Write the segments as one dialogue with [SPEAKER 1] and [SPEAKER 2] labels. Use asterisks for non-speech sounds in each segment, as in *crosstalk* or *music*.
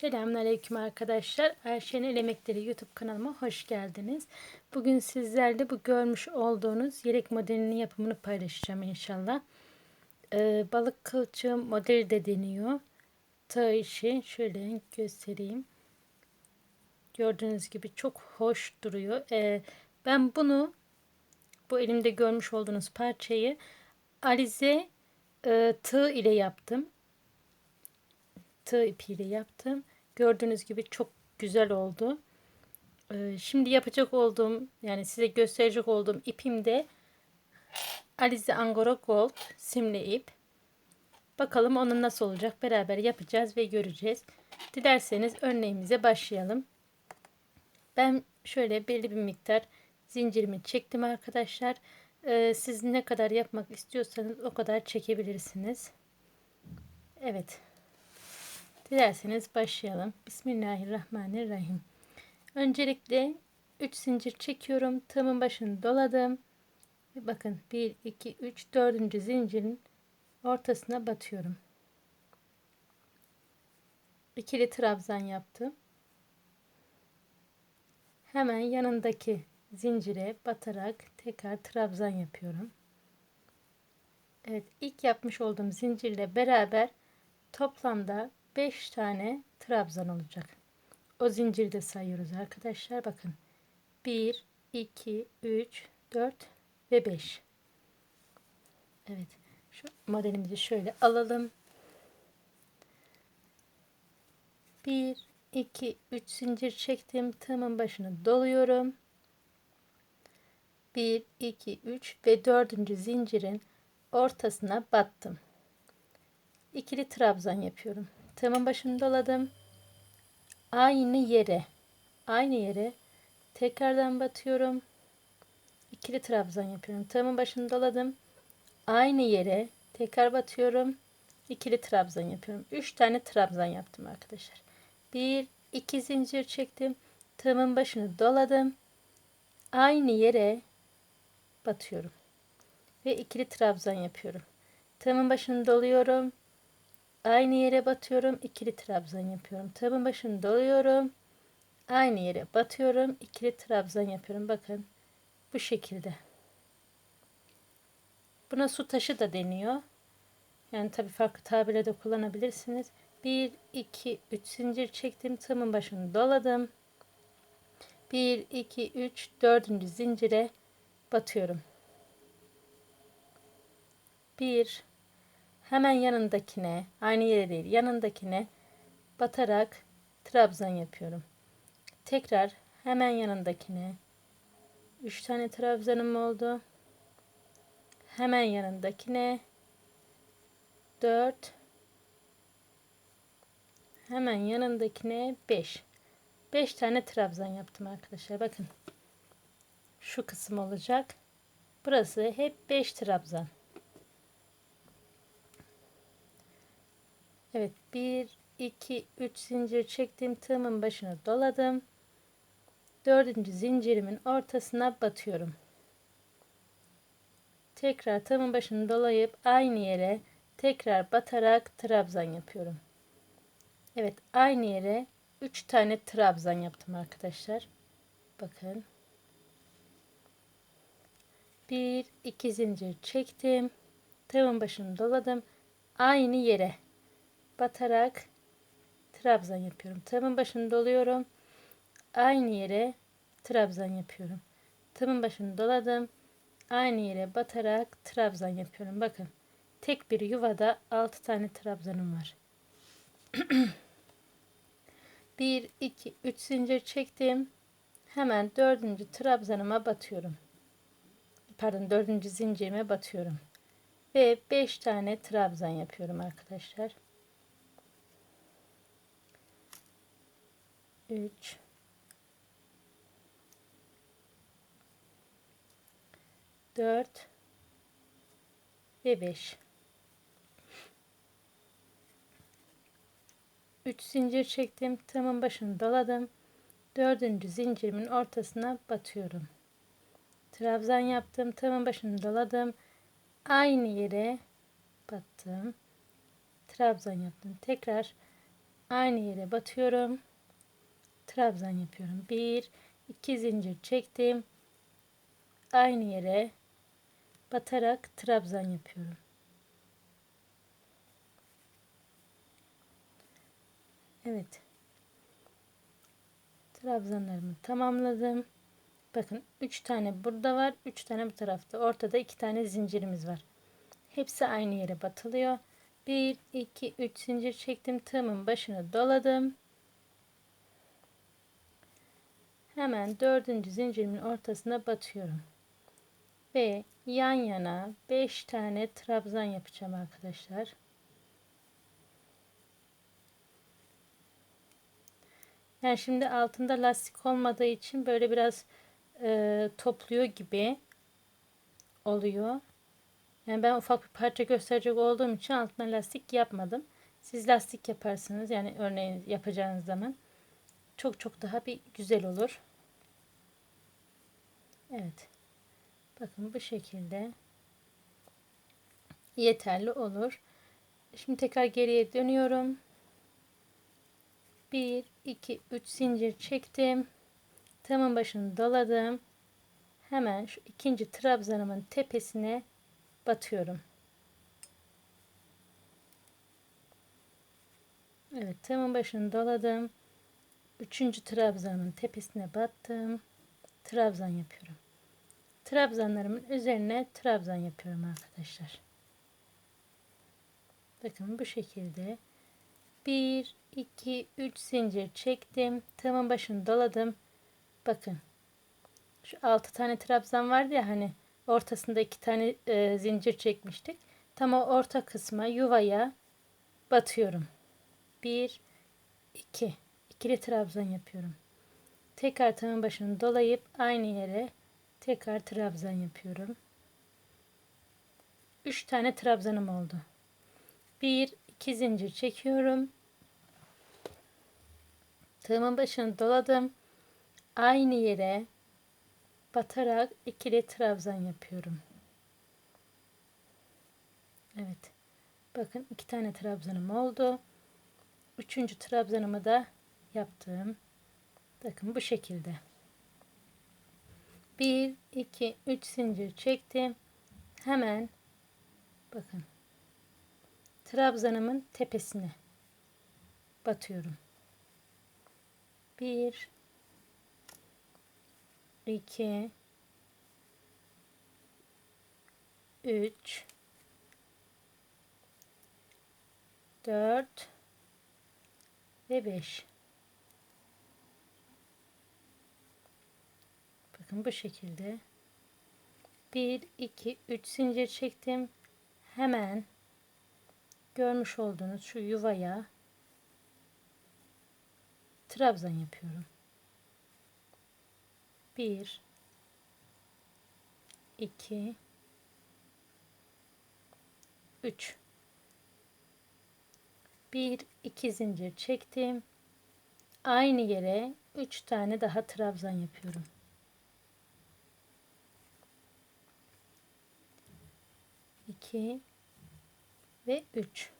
[SPEAKER 1] Selamünaleyküm arkadaşlar. Ayşe'nin El Emekleri YouTube kanalıma hoş geldiniz. Bugün sizlerle bu görmüş olduğunuz yelek modelinin yapımını paylaşacağım inşallah. Ee, balık kılçığı modeli de deniyor. Tığ işi şöyle göstereyim. Gördüğünüz gibi çok hoş duruyor. Ee, ben bunu bu elimde görmüş olduğunuz parçayı alize e, tığ ile yaptım tığ ipiyle yaptım. Gördüğünüz gibi çok güzel oldu. Ee, şimdi yapacak olduğum yani size gösterecek olduğum ipim de Alize Angora Gold simli ip. Bakalım onun nasıl olacak beraber yapacağız ve göreceğiz. Dilerseniz örneğimize başlayalım. Ben şöyle belli bir miktar zincirimi çektim arkadaşlar. Ee, siz ne kadar yapmak istiyorsanız o kadar çekebilirsiniz. Evet. Dilerseniz başlayalım. Bismillahirrahmanirrahim. Öncelikle 3 zincir çekiyorum. Tığımın başını doladım. Bakın 1, 2, 3, 4. zincirin ortasına batıyorum. İkili trabzan yaptım. Hemen yanındaki zincire batarak tekrar trabzan yapıyorum. Evet ilk yapmış olduğum zincirle beraber toplamda 5 tane trabzan olacak. O zincirde sayıyoruz arkadaşlar. Bakın. 1, 2, 3, 4 ve 5. Evet. Şu modelimizi şöyle alalım. 1, 2, 3 zincir çektim. Tığımın başını doluyorum. 1, 2, 3 ve 4. zincirin ortasına battım. İkili trabzan yapıyorum. Tığımın başını doladım. Aynı yere, aynı yere tekrardan batıyorum. İkili trabzan yapıyorum. Tığımın başını doladım. Aynı yere tekrar batıyorum. İkili trabzan yapıyorum. 3 tane trabzan yaptım arkadaşlar. 1 2 zincir çektim. Tığımın başını doladım. Aynı yere batıyorum. Ve ikili trabzan yapıyorum. Tığımın başını doluyorum. Aynı yere batıyorum. ikili trabzan yapıyorum. Tabın başını doluyorum. Aynı yere batıyorum. ikili trabzan yapıyorum. Bakın bu şekilde. Buna su taşı da deniyor. Yani tabii farklı tabirle de kullanabilirsiniz. 1, 2, 3 zincir çektim. Tığımın başını doladım. 1, 2, 3, 4. zincire batıyorum. 1, hemen yanındakine aynı yere değil yanındakine batarak trabzan yapıyorum. Tekrar hemen yanındakine 3 tane trabzanım oldu. Hemen yanındakine 4 hemen yanındakine 5 5 tane trabzan yaptım arkadaşlar. Bakın. Şu kısım olacak. Burası hep 5 trabzan. Evet 1 2 3 zincir çektim tığımın başına doladım. Dördüncü zincirimin ortasına batıyorum. Tekrar tığımın başını dolayıp aynı yere tekrar batarak trabzan yapıyorum. Evet aynı yere 3 tane trabzan yaptım arkadaşlar. Bakın. 1 2 zincir çektim tığımın başını doladım aynı yere batarak trabzan yapıyorum. Tığımın başını doluyorum. Aynı yere trabzan yapıyorum. Tığımın başını doladım. Aynı yere batarak trabzan yapıyorum. Bakın tek bir yuvada 6 tane trabzanım var. 1 2 3 zincir çektim. Hemen dördüncü trabzanıma batıyorum. Pardon dördüncü zincirime batıyorum. Ve 5 tane trabzan yapıyorum arkadaşlar. 3 4 ve 5 3 zincir çektim tığımın başını doladım dördüncü zincirimin ortasına batıyorum. Trabzan yaptım tığımın başını doladım aynı yere battım. Trabzan yaptım tekrar aynı yere batıyorum. Trabzan yapıyorum. Bir, iki zincir çektim. Aynı yere batarak trabzan yapıyorum. Evet. Trabzanlarımı tamamladım. Bakın 3 tane burada var. 3 tane bu tarafta. Ortada 2 tane zincirimiz var. Hepsi aynı yere batılıyor. 1, 2, 3 zincir çektim. Tığımın başını doladım. Hemen dördüncü zincirimin ortasına batıyorum. Ve yan yana 5 tane trabzan yapacağım arkadaşlar. Yani şimdi altında lastik olmadığı için böyle biraz e, topluyor gibi oluyor. Yani ben ufak bir parça gösterecek olduğum için altına lastik yapmadım. Siz lastik yaparsınız yani örneğin yapacağınız zaman çok çok daha bir güzel olur. Evet. Bakın bu şekilde yeterli olur. Şimdi tekrar geriye dönüyorum. 1 2 3 zincir çektim. Tığımın başını doladım. Hemen şu ikinci trabzanımın tepesine batıyorum. Evet tığımın başını doladım. Üçüncü trabzanın tepesine battım. Trabzan yapıyorum. Trabzanlarımın üzerine trabzan yapıyorum arkadaşlar. Bakın bu şekilde 1 2 3 zincir çektim. Tığımın başını doladım. Bakın. Şu 6 tane trabzan vardı ya hani ortasında 2 tane e, zincir çekmiştik. Tam o orta kısma yuvaya batıyorum. 1 2 ikili trabzan yapıyorum. Tekrar tığımın başını dolayıp aynı yere tekrar trabzan yapıyorum. 3 tane trabzanım oldu. 1 2 zincir çekiyorum. Tığımın başını doladım. Aynı yere batarak ikili trabzan yapıyorum. Evet. Bakın iki tane trabzanım oldu. Üçüncü trabzanımı da yaptım. Bakın bu şekilde. 1 2 3 zincir çektim. Hemen bakın trabzanımın tepesine batıyorum. 1 2 3 4 ve 5 bakın bu şekilde. 1 2 3 zincir çektim. Hemen görmüş olduğunuz şu yuvaya trabzan yapıyorum. 1 2 3 1 2 zincir çektim. Aynı yere 3 tane daha trabzan yapıyorum 2 ve 3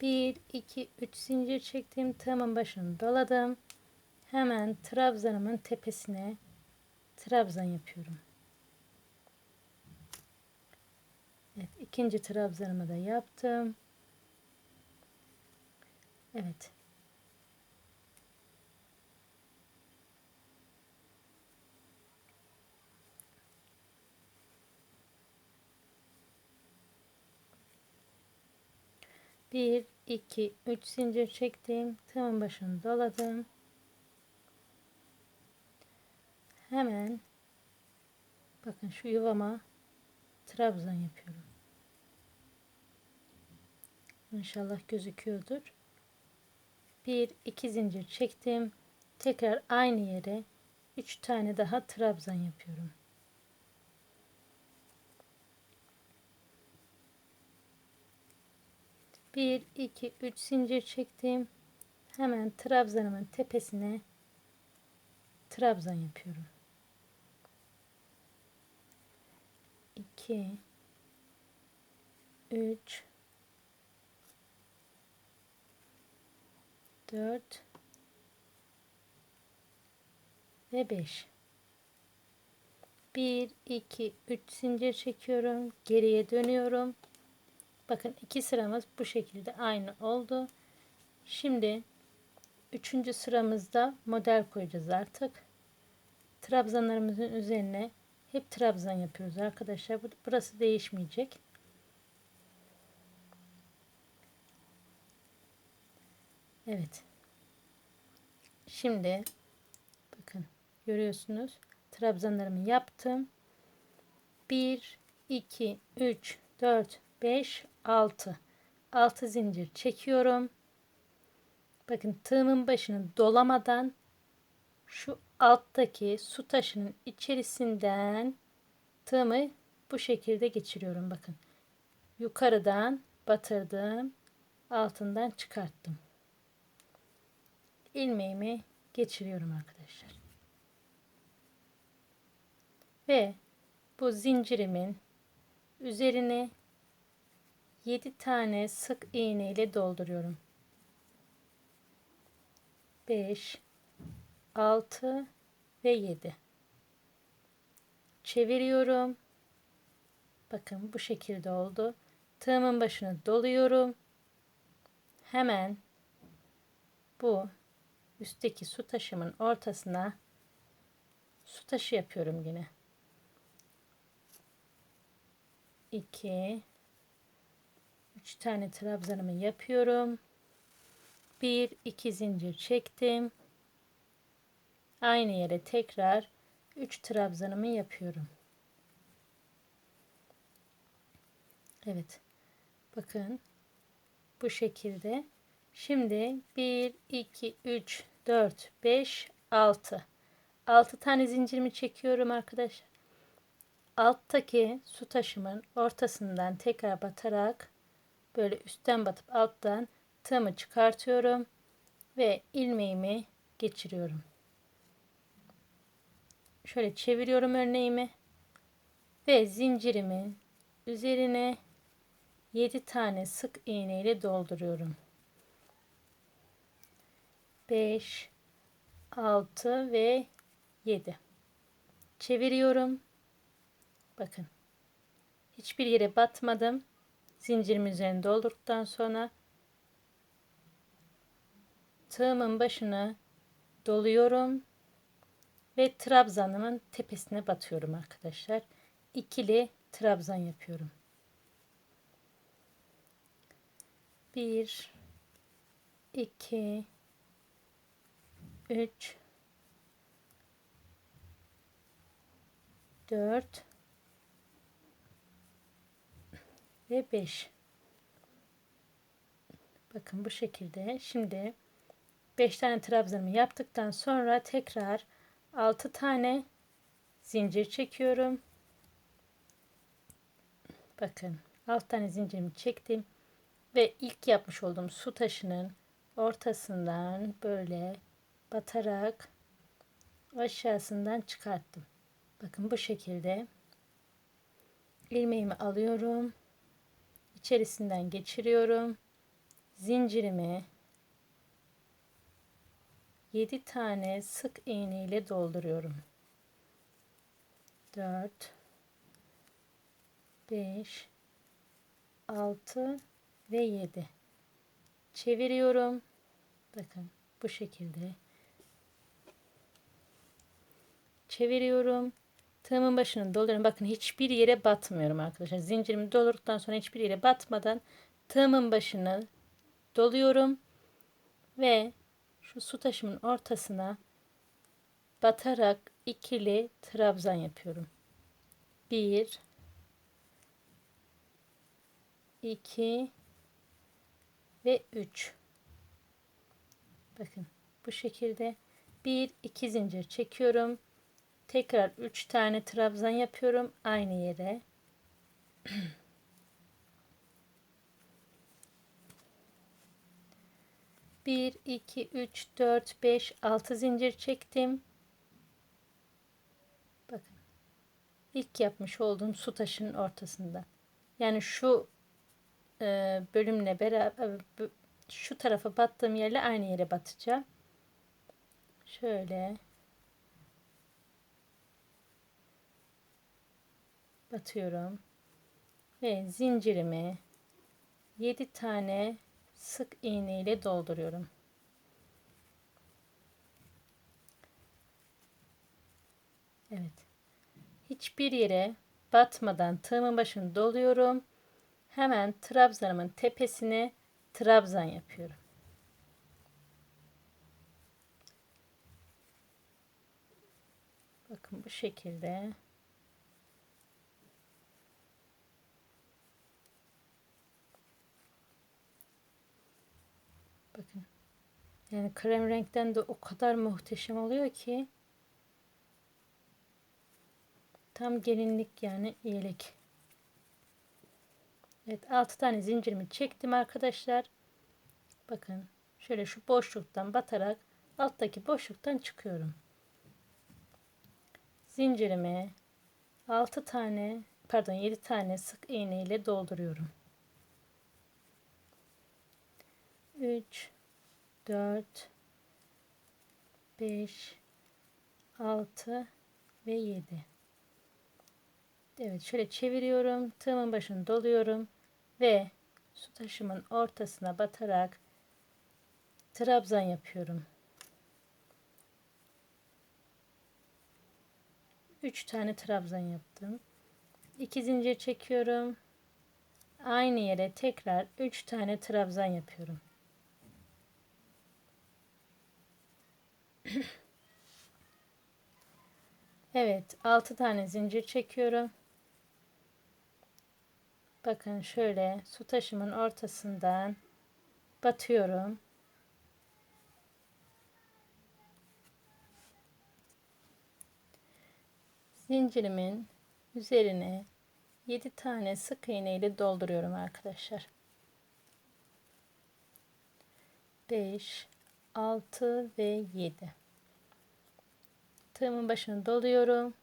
[SPEAKER 1] 1 2 3 zincir çektim. Tığımın başını doladım. Hemen trabzanımın tepesine trabzan yapıyorum. Evet ikinci trabzanımı da yaptım. Evet Bir, iki, üç zincir çektim. Tığımın başını doladım. Hemen bakın şu yuvama trabzan yapıyorum. İnşallah gözüküyordur. Bir, iki zincir çektim. Tekrar aynı yere üç tane daha trabzan yapıyorum. 1 2 3 zincir çektim. Hemen trabzanımın tepesine trabzan yapıyorum. 2 3 4 ve 5 1 2 3 zincir çekiyorum geriye dönüyorum bakın iki sıramız bu şekilde aynı oldu şimdi üçüncü sıramızda model koyacağız artık trabzanlarımızın üzerine hep trabzan yapıyoruz arkadaşlar burası değişmeyecek Evet. Şimdi bakın görüyorsunuz. Trabzanlarımı yaptım. 1 2 3 4 5 6 6 zincir çekiyorum. Bakın tığımın başını dolamadan şu alttaki su taşının içerisinden tığımı bu şekilde geçiriyorum bakın. Yukarıdan batırdım. Altından çıkarttım ilmeğimi geçiriyorum arkadaşlar. Ve bu zincirimin üzerine 7 tane sık iğne ile dolduruyorum. 5 6 ve 7 çeviriyorum. Bakın bu şekilde oldu. Tığımın başını doluyorum. Hemen bu üstteki su taşımın ortasına su taşı yapıyorum yine. 2 3 tane trabzanımı yapıyorum. 1 2 zincir çektim. Aynı yere tekrar 3 trabzanımı yapıyorum. Evet. Bakın bu şekilde. Şimdi 1 2 3 4, 5, 6. 6 tane zincirimi çekiyorum arkadaşlar. Alttaki su taşımın ortasından tekrar batarak böyle üstten batıp alttan tığımı çıkartıyorum ve ilmeğimi geçiriyorum. Şöyle çeviriyorum örneğimi ve zincirimin üzerine 7 tane sık iğne ile dolduruyorum. 5 6 ve 7 çeviriyorum bakın hiçbir yere batmadım zincirim üzerine doldurduktan sonra tığımın başını doluyorum ve trabzanımın tepesine batıyorum arkadaşlar. İkili trabzan yapıyorum. 1 2 3 4 ve 5 bakın bu şekilde şimdi 5 tane trabzanımı yaptıktan sonra tekrar 6 tane zincir çekiyorum bakın 6 tane zincirimi çektim ve ilk yapmış olduğum su taşının ortasından böyle batarak aşağısından çıkarttım. Bakın bu şekilde ilmeğimi alıyorum. İçerisinden geçiriyorum. Zincirimi 7 tane sık iğne ile dolduruyorum. 4 5 6 ve 7 çeviriyorum. Bakın bu şekilde çeviriyorum. Tığımın başını doluyorum. Bakın hiçbir yere batmıyorum arkadaşlar. Zincirimi doldurduktan sonra hiçbir yere batmadan tığımın başını doluyorum ve şu su taşımın ortasına batarak ikili trabzan yapıyorum. 1 2 ve 3 bakın bu şekilde 1 2 zincir çekiyorum Tekrar 3 tane trabzan yapıyorum aynı yere. *clears throat* Bir, iki, üç, dört, beş, altı zincir çektim. Bakın. ilk yapmış olduğum su taşının ortasında. Yani şu e, bölümle beraber bu- şu tarafa battığım yerle aynı yere batacağım. Şöyle batıyorum ve zincirimi 7 tane sık iğne ile dolduruyorum. Evet. Hiçbir yere batmadan tığımın başını doluyorum. Hemen trabzanımın tepesine trabzan yapıyorum. Bakın bu şekilde. Bakın. Yani krem renkten de o kadar muhteşem oluyor ki. Tam gelinlik yani iyilik. Evet 6 tane zincirimi çektim arkadaşlar. Bakın şöyle şu boşluktan batarak alttaki boşluktan çıkıyorum. Zincirimi 6 tane pardon 7 tane sık iğne ile dolduruyorum. 3 4 5 6 ve 7 Evet şöyle çeviriyorum. Tığımın başını doluyorum ve su taşımın ortasına batarak trabzan yapıyorum. 3 tane trabzan yaptım. 2 zincir çekiyorum. Aynı yere tekrar 3 tane trabzan yapıyorum. Evet, 6 tane zincir çekiyorum. Bakın şöyle su taşımın ortasından batıyorum. Zincirimin üzerine 7 tane sık iğne ile dolduruyorum arkadaşlar. 5 6 ve 7 tığımın başını doluyorum.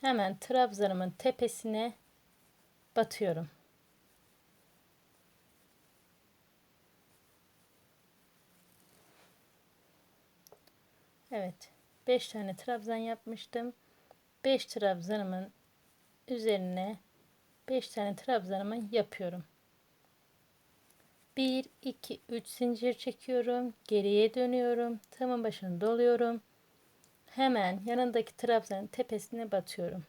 [SPEAKER 1] Hemen trabzanımın tepesine batıyorum. Evet. 5 tane trabzan yapmıştım. 5 trabzanımın üzerine 5 tane trabzanımı yapıyorum. 1 2 3 zincir çekiyorum. Geriye dönüyorum. Tığımın başını doluyorum. Hemen yanındaki trabzanın tepesine batıyorum.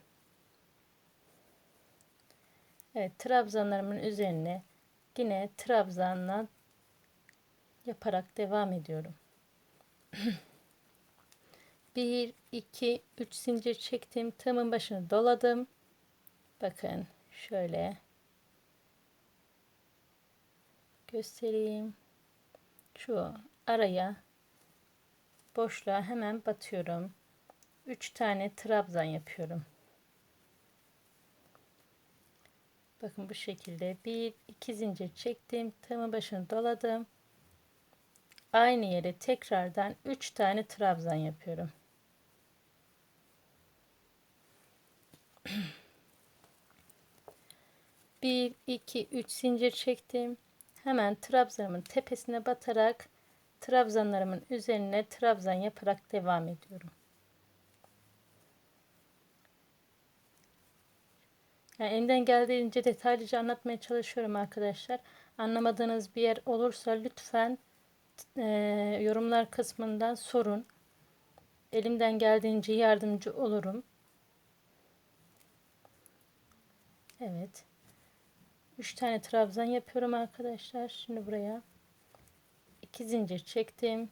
[SPEAKER 1] Evet, trabzanlarımın üzerine yine trabzanla yaparak devam ediyorum. 1 2 3 zincir çektim. Tığımın başını doladım. Bakın şöyle göstereyim. Şu araya boşluğa hemen batıyorum. 3 tane trabzan yapıyorum. Bakın bu şekilde bir iki zincir çektim. Tığımın başını doladım. Aynı yere tekrardan 3 tane trabzan yapıyorum. Bir, iki, üç zincir çektim. Hemen trabzanımın tepesine batarak trabzanlarımın üzerine trabzan yaparak devam ediyorum. Yani elimden geldiğince detaylıca anlatmaya çalışıyorum arkadaşlar. Anlamadığınız bir yer olursa lütfen e, yorumlar kısmından sorun. Elimden geldiğince yardımcı olurum. Evet. 3 tane trabzan yapıyorum arkadaşlar. Şimdi buraya 2 zincir çektim.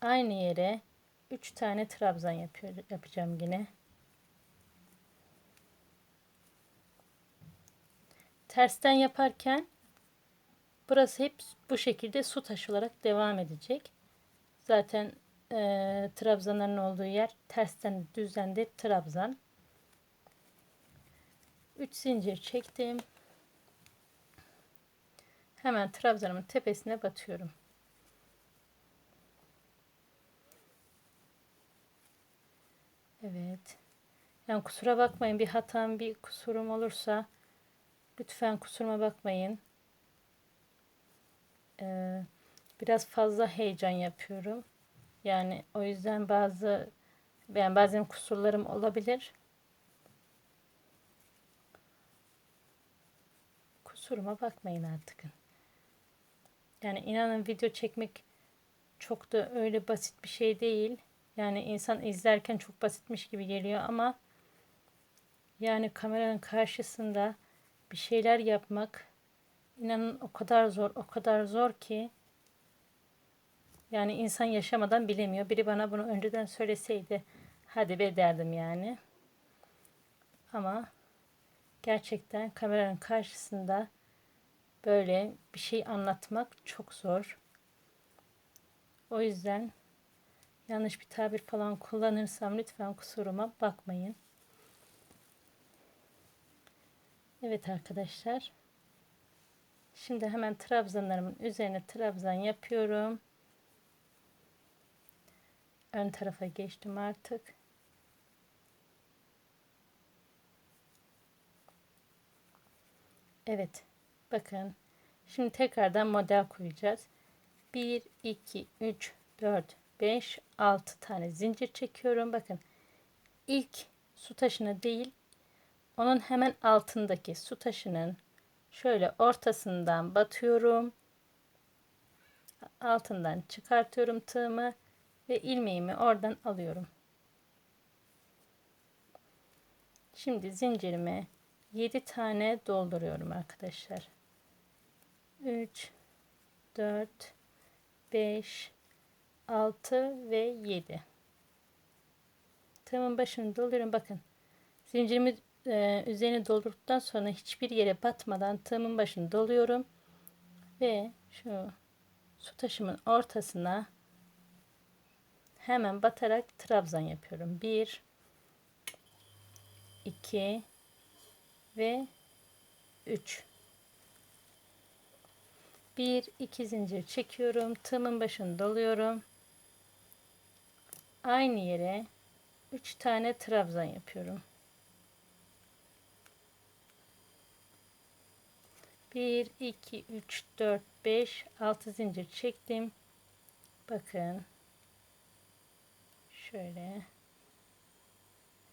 [SPEAKER 1] Aynı yere 3 tane trabzan yapıyor, yapacağım yine. tersten yaparken burası hep bu şekilde su taşı olarak devam edecek. Zaten e, trabzanların olduğu yer tersten düzden de trabzan. 3 zincir çektim. Hemen trabzanımın tepesine batıyorum. Evet. Yani kusura bakmayın bir hatam bir kusurum olursa Lütfen kusuruma bakmayın. Ee, biraz fazla heyecan yapıyorum. Yani o yüzden bazı ben bazen kusurlarım olabilir. Kusuruma bakmayın artık. Yani inanın video çekmek çok da öyle basit bir şey değil. Yani insan izlerken çok basitmiş gibi geliyor ama yani kameranın karşısında bir şeyler yapmak inanın o kadar zor, o kadar zor ki yani insan yaşamadan bilemiyor. Biri bana bunu önceden söyleseydi hadi be derdim yani. Ama gerçekten kameranın karşısında böyle bir şey anlatmak çok zor. O yüzden yanlış bir tabir falan kullanırsam lütfen kusuruma bakmayın. Evet arkadaşlar. Şimdi hemen trabzanlarımın üzerine trabzan yapıyorum. Ön tarafa geçtim artık. Evet. Bakın. Şimdi tekrardan model koyacağız. 1, 2, 3, 4, 5, 6 tane zincir çekiyorum. Bakın. ilk su taşını değil onun hemen altındaki su taşının şöyle ortasından batıyorum. Altından çıkartıyorum tığımı ve ilmeğimi oradan alıyorum. Şimdi zincirime 7 tane dolduruyorum arkadaşlar. 3 4 5 6 ve 7 tığımın başını doluyorum bakın zincirimi e, üzerini doldurduktan sonra hiçbir yere batmadan tığımın başını doluyorum ve şu su taşımın ortasına hemen batarak trabzan yapıyorum. 1 2 ve 3 1 2 zincir çekiyorum. Tığımın başını doluyorum. Aynı yere 3 tane trabzan yapıyorum. 1 2 3 4 5 6 zincir çektim. Bakın. Şöyle.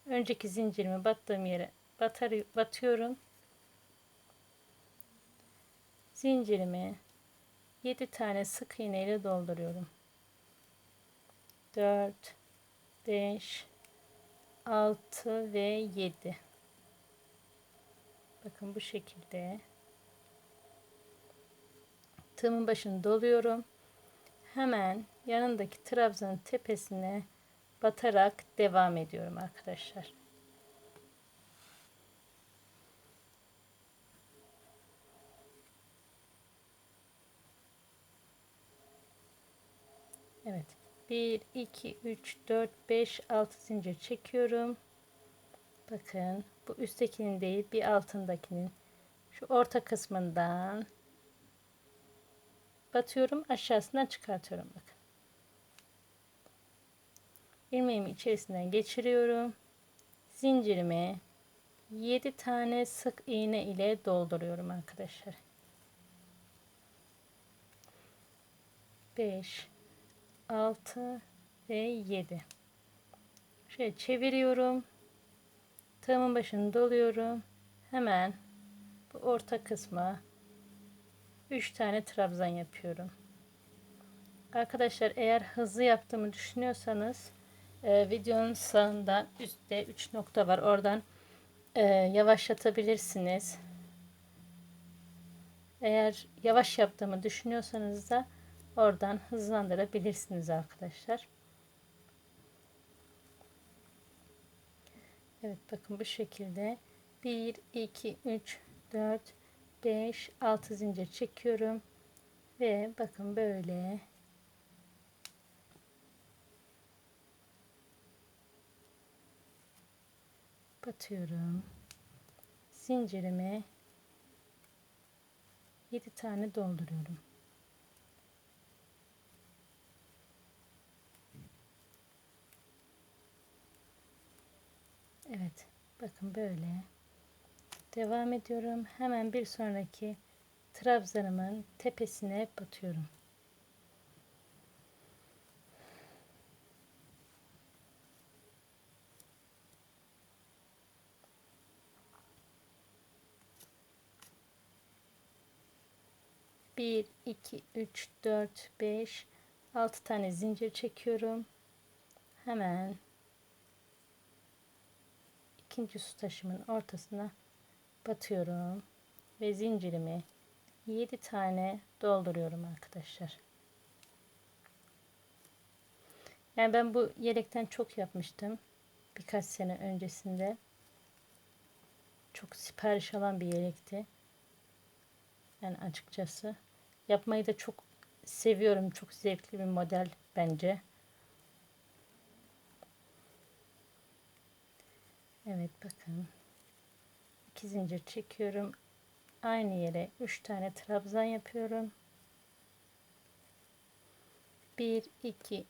[SPEAKER 1] Önceki zincirimi battığım yere batar, batıyorum. Zincirimi 7 tane sık iğne ile dolduruyorum. 4 5 6 ve 7 bakın bu şekilde. Tığımın başını doluyorum. Hemen yanındaki trabzanın tepesine batarak devam ediyorum arkadaşlar. Evet. 1, 2, 3, 4, 5, 6 zincir çekiyorum. Bakın bu üsttekinin değil bir altındakinin şu orta kısmından batıyorum aşağısından çıkartıyorum bakın. ilmeğimi içerisinden geçiriyorum. Zincirimi 7 tane sık iğne ile dolduruyorum arkadaşlar. 5 6 ve 7 şöyle çeviriyorum. Tığımın başını doluyorum. Hemen bu orta kısma 3 tane trabzan yapıyorum. Arkadaşlar eğer hızlı yaptığımı düşünüyorsanız e, videonun sağında üstte 3 nokta var. Oradan e, yavaşlatabilirsiniz. Eğer yavaş yaptığımı düşünüyorsanız da oradan hızlandırabilirsiniz arkadaşlar. Evet bakın bu şekilde. 1 2 3 4 5 6 zincir çekiyorum. Ve bakın böyle. Batıyorum. Zincirimi 7 tane dolduruyorum Evet. Bakın böyle. Devam ediyorum. Hemen bir sonraki trabzanımın tepesine batıyorum. Bir, iki, üç, dört, beş, altı tane zincir çekiyorum. Hemen ikinci su taşımın ortasına batıyorum ve zincirimi 7 tane dolduruyorum arkadaşlar. Yani ben bu yelekten çok yapmıştım. Birkaç sene öncesinde. Çok sipariş alan bir yelekti. Yani açıkçası. Yapmayı da çok seviyorum. Çok zevkli bir model bence. Evet bakın. İki zincir çekiyorum. Aynı yere 3 tane trabzan yapıyorum. 1 2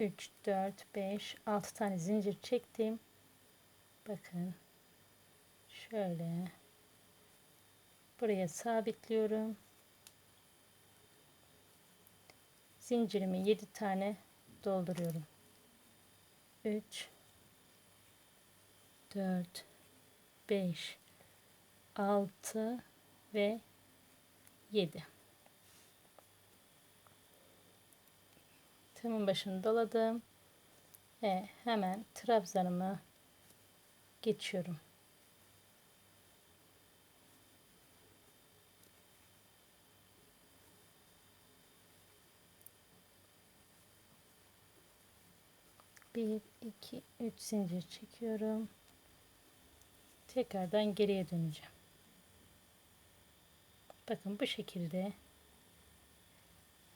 [SPEAKER 1] 3 4 5 6 tane zincir çektim. Bakın. Şöyle buraya sabitliyorum. Zincirimi 7 tane dolduruyorum. 3 4 5 6 ve 7 tığımın başını doladım ve hemen trabzanımı geçiyorum bir iki üç zincir çekiyorum tekrardan geriye döneceğim. Bakın bu şekilde.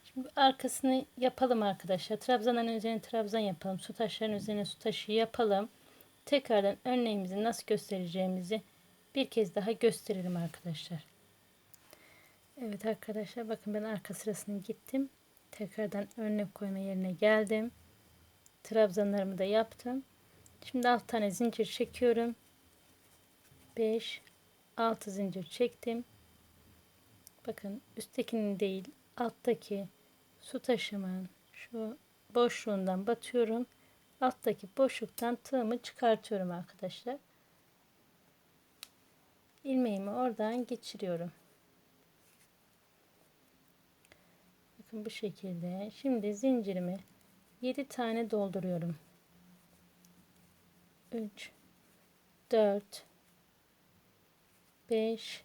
[SPEAKER 1] Şimdi arkasını yapalım arkadaşlar. Trabzanların üzerine trabzan yapalım. Su taşlarının üzerine su taşı yapalım. Tekrardan örneğimizi nasıl göstereceğimizi bir kez daha gösterelim arkadaşlar. Evet arkadaşlar bakın ben arka sırasını gittim. Tekrardan örnek koyma yerine geldim. Trabzanlarımı da yaptım. Şimdi alt tane zincir çekiyorum. 5 6 zincir çektim. Bakın üsttekinin değil alttaki su taşımın şu boşluğundan batıyorum. Alttaki boşluktan tığımı çıkartıyorum arkadaşlar. ilmeğimi oradan geçiriyorum. Bakın bu şekilde. Şimdi zincirimi 7 tane dolduruyorum. 3 4 5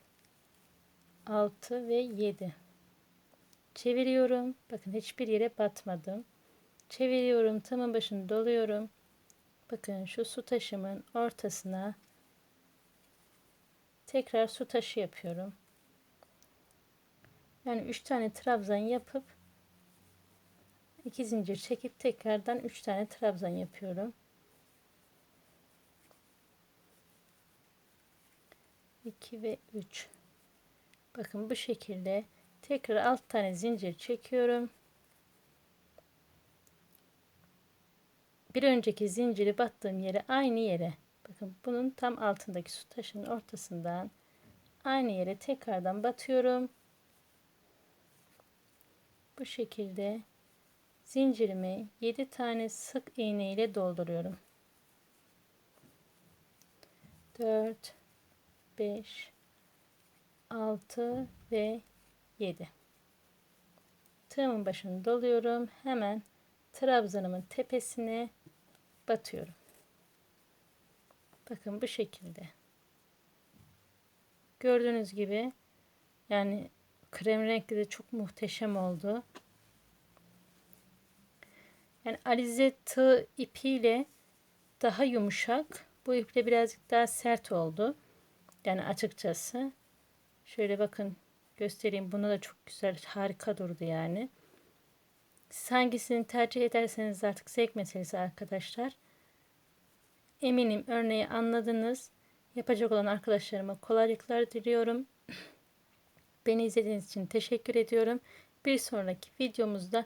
[SPEAKER 1] 6 ve 7 çeviriyorum. Bakın hiçbir yere batmadım. Çeviriyorum tamın başını doluyorum. Bakın şu su taşımın ortasına tekrar su taşı yapıyorum. Yani 3 tane trabzan yapıp 2 zincir çekip tekrardan 3 tane trabzan yapıyorum. 2 ve 3 bakın bu şekilde tekrar alt tane zincir çekiyorum. Bir önceki zinciri battığım yere aynı yere bakın bunun tam altındaki su taşının ortasından aynı yere tekrardan batıyorum. Bu şekilde zincirimi 7 tane sık iğne ile dolduruyorum. 4 5 6 ve 7 tığımın başını doluyorum. Hemen trabzanımın tepesine batıyorum. Bakın bu şekilde. Gördüğünüz gibi yani krem renkli de çok muhteşem oldu yani alize tığ ipiyle daha yumuşak bu iple birazcık daha sert oldu yani açıkçası şöyle bakın göstereyim. Bunu da çok güzel harika durdu yani. Siz hangisini tercih ederseniz artık zevk meselesi arkadaşlar. Eminim örneği anladınız. Yapacak olan arkadaşlarıma kolaylıklar diliyorum. *clears throat* Beni izlediğiniz için teşekkür ediyorum. Bir sonraki videomuzda